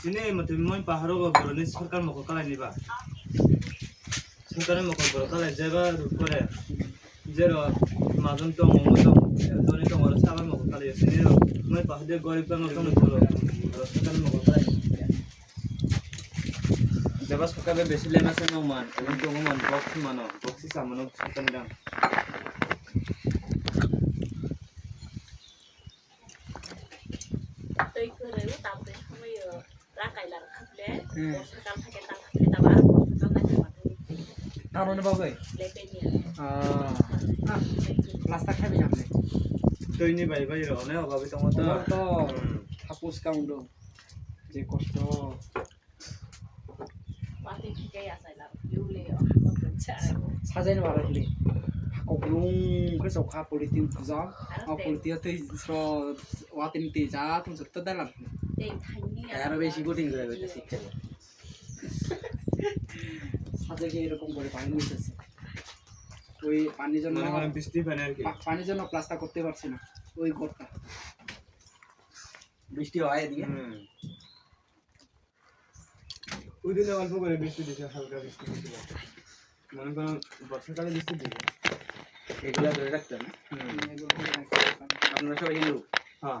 মতে মই পাহাড়ো গরনি সরকার মকো কালাই নিবা সরকারের মকো গর কালাই যাবা করে জেরো মাজন তো মম তো দনি তো মর সাবা মকো কালাই আছে নি মই পাহাড়ে গরিব কাম কাম করো সরকারের মকো কালাই যাবা সরকারে বেশি লেন আছে নমান এবং তো মান বক্স মানো বক্সি সামানো সরকার দাম তৈ করে তারপরে সময় রাখাই লাগ রাখাইলা খাবলে বর্ষাকাল থাকে তার খাবলে তারপর আর বর্ষাকাল না খাবার আর অন্য বাবাই রাস্তা খাবি আপনি তৈনি ভাই ভাই রনে অভাবে তোমার তো। তো হাপুস কাউন্ড যে কষ্ট। পাতে ঠিকই আরও বেশি কঠিন করে হইতে শিখছে সাজাকে এরকম করে পানি মিশাছে ওই পানির জন্য মনে বৃষ্টি পানি আর কি। পানির জন্য প্লাস্টার করতে পারছি না ওই ঘরটা। বৃষ্টি হয় এদিকে? হুম। ওই দিনে অল্প করে বৃষ্টি দিছে হালকা বৃষ্টি দিছিল মনে করেন বর্ষাকালে বৃষ্টি দিছে এগুলা ধরে রাখতে হবে করে। আপনারা সবাই হিন্দু? হ্যাঁ।